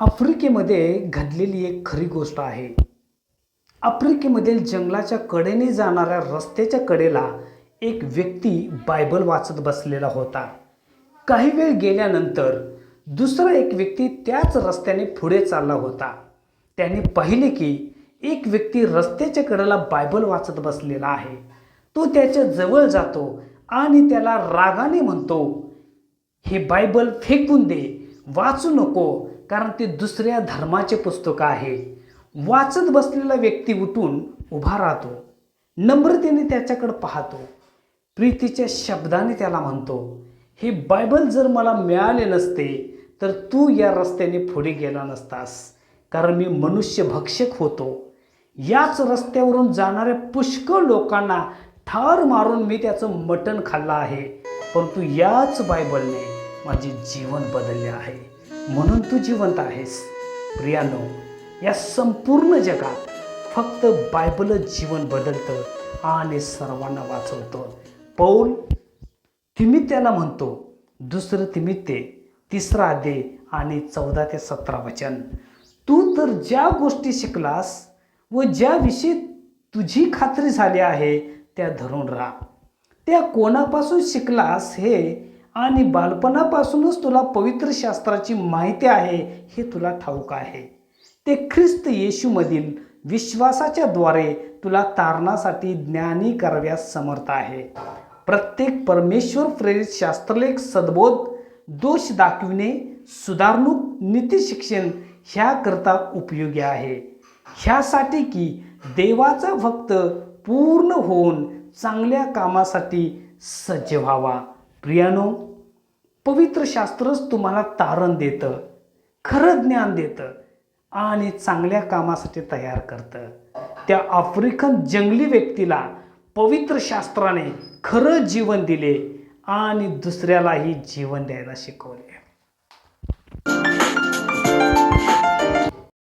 आफ्रिकेमध्ये घडलेली एक खरी गोष्ट आहे. आफ्रिकेमधील जंगलाच्या कडेने जाणाऱ्या रस्त्याच्या कडेला एक व्यक्ती बायबल वाचत बसलेला होता. काही वेळ गेल्यानंतर दुसरा एक व्यक्ती त्याच रस्त्याने पुढे चालला होता. त्याने पाहिले की एक व्यक्ती रस्त्याच्या कडेला बायबल वाचत बसलेला आहे. तो त्याच्याजवळ जातो आणि त्याला रागाने म्हणतो हे बायबल फेकून दे वाचू नको कारण ते दुसऱ्या धर्माचे पुस्तक आहे. वाचत बसलेला व्यक्ती उठून उभा राहतो. नम्रतेने त्याच्याकडे पाहतो. प्रीतीच्या शब्दाने त्याला म्हणतो हे बायबल जर मला मिळाले नसते तर तू या रस्त्याने पुढे गेला नसतास. कारण मी मनुष्य भक्षक होतो. याच रस्त्यावरून जाणाऱ्या पुष्कळ लोकांना ठार मारून मी त्याचं मटण खाल्लं आहे. परंतु याच बायबलने माझे जीवन बदलले आहे. म्हणून तू जिवंत आहेस. प्रियानो या संपूर्ण जगात फक्त बायबलच जीवन बदलतं आणि सर्वांना वाचवतं. पौल तिमित्याला म्हणतो दुसरं तिमित्ते तिसरा अध्याय आणि चौदा ते सतरा वचन. तू तर ज्या गोष्टी शिकलास व ज्याविषयी तुझी खात्री झाली आहे त्या धरून राहा. त्या कोणापासून शिकलास हे आणि बालपणापासूनच तुला पवित्र शास्त्राची माहिती आहे हे तुला ठाऊक आहे. ते ख्रिस्त येशूमधील विश्वासाच्या द्वारे तुला तारणासाठी ज्ञानी कराव्यास समर्थ आहे. प्रत्येक परमेश्वर प्रेरित शास्त्रलेख सद्बोध दोष दाखविणे सुधारणूक नीतिशिक्षण ह्याकरता उपयोगी आहे. ह्यासाठी की देवाचा भक्त पूर्ण होऊन चांगल्या कामासाठी सज्ज व्हावा. प्रियानो पवित्र शास्त्रच तुम्हाला तारण देतं खरं ज्ञान देतं आणि चांगल्या कामासाठी तयार करतं. त्या आफ्रिकन जंगली व्यक्तीला पवित्र शास्त्राने खरं जीवन दिले आणि दुसऱ्यालाही जीवन द्यायला शिकवले.